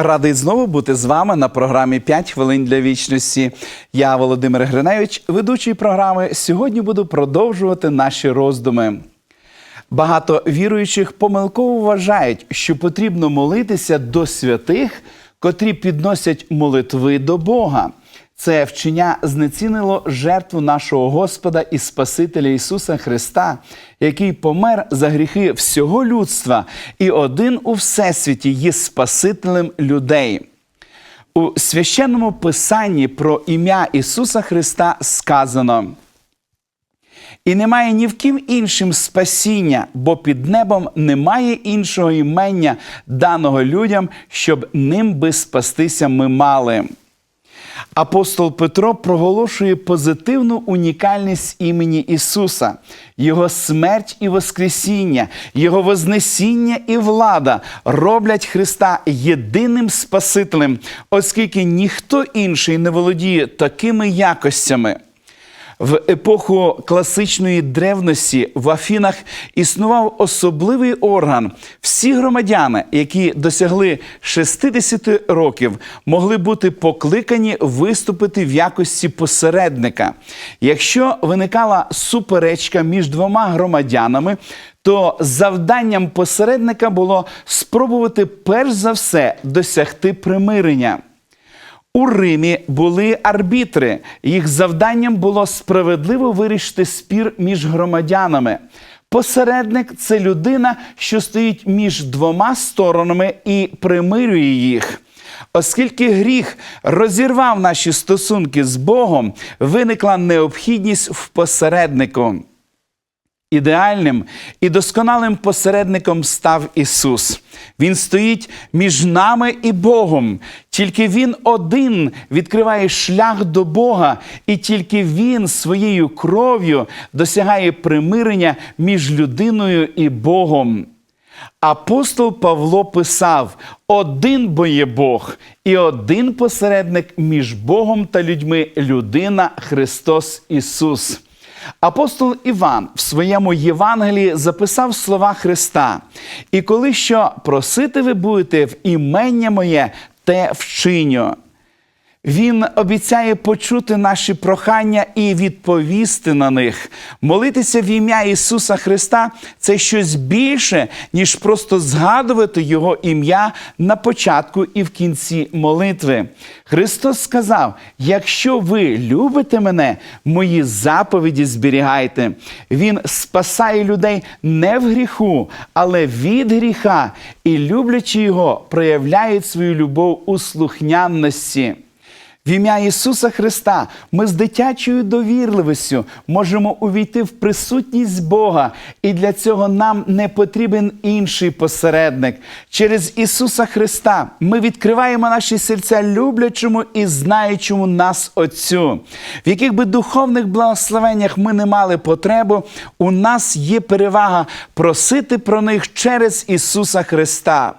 Радий знову бути з вами на програмі «5 хвилин для вічності. Я Володимир Гриневич, ведучий програми. Сьогодні буду продовжувати наші роздуми. Багато віруючих помилково вважають, що потрібно молитися до святих, котрі підносять молитви до Бога. Це вчення знецінило жертву нашого Господа і Спасителя Ісуса Христа, який помер за гріхи всього людства і один у всесвіті є Спасителем людей. У священному писанні про ім'я Ісуса Христа сказано. І немає ні в ким іншим спасіння, бо під небом немає іншого імення, даного людям, щоб ним би спастися ми мали. Апостол Петро проголошує позитивну унікальність імені Ісуса, Його смерть і Воскресіння, Його Вознесіння і влада роблять Христа єдиним Спасителем, оскільки ніхто інший не володіє такими якостями. В епоху класичної древності в Афінах існував особливий орган. Всі громадяни, які досягли 60 років, могли бути покликані виступити в якості посередника. Якщо виникала суперечка між двома громадянами, то завданням посередника було спробувати перш за все досягти примирення. У Римі були арбітри. Їх завданням було справедливо вирішити спір між громадянами. Посередник це людина, що стоїть між двома сторонами і примирює їх. Оскільки гріх розірвав наші стосунки з Богом, виникла необхідність в посереднику. Ідеальним і досконалим посередником став Ісус. Він стоїть між нами і Богом. Тільки Він один відкриває шлях до Бога, і тільки Він своєю кров'ю досягає примирення між людиною і Богом. Апостол Павло писав: один бо є Бог, і один посередник між Богом та людьми людина Христос Ісус. Апостол Іван в своєму Євангелії записав слова Христа: І коли що просити ви будете в імення моє, те вчиню. Він обіцяє почути наші прохання і відповісти на них. Молитися в ім'я Ісуса Христа це щось більше, ніж просто згадувати Його ім'я на початку і в кінці молитви. Христос сказав: якщо ви любите мене, мої заповіді зберігайте. Він спасає людей не в гріху, але від гріха, і люблячи його, проявляють свою любов у слухняності. В ім'я Ісуса Христа ми з дитячою довірливістю можемо увійти в присутність Бога, і для цього нам не потрібен інший посередник. Через Ісуса Христа ми відкриваємо наші серця люблячому і знаючому нас Отцю. В яких би духовних благословеннях ми не мали потребу, у нас є перевага просити про них через Ісуса Христа.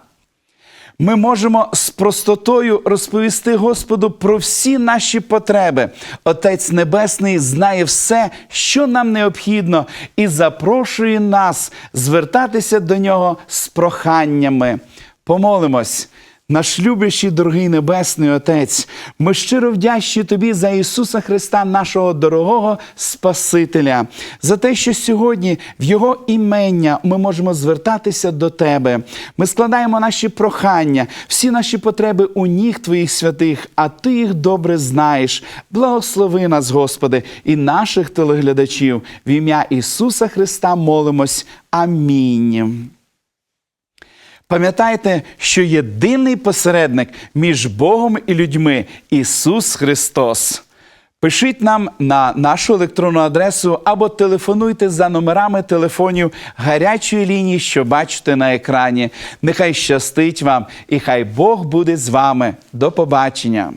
Ми можемо з простотою розповісти Господу про всі наші потреби. Отець Небесний знає все, що нам необхідно, і запрошує нас звертатися до нього з проханнями. Помолимось. Наш любящий, дорогий Небесний Отець, ми щиро вдячні Тобі за Ісуса Христа, нашого дорогого Спасителя, за те, що сьогодні в Його імення ми можемо звертатися до Тебе. Ми складаємо наші прохання, всі наші потреби у ніг Твоїх святих, а Ти їх добре знаєш. Благослови нас, Господи, і наших телеглядачів. В ім'я Ісуса Христа молимось. Амінь. Пам'ятайте, що єдиний посередник між Богом і людьми Ісус Христос. Пишіть нам на нашу електронну адресу або телефонуйте за номерами телефонів гарячої лінії, що бачите на екрані. Нехай щастить вам і хай Бог буде з вами. До побачення!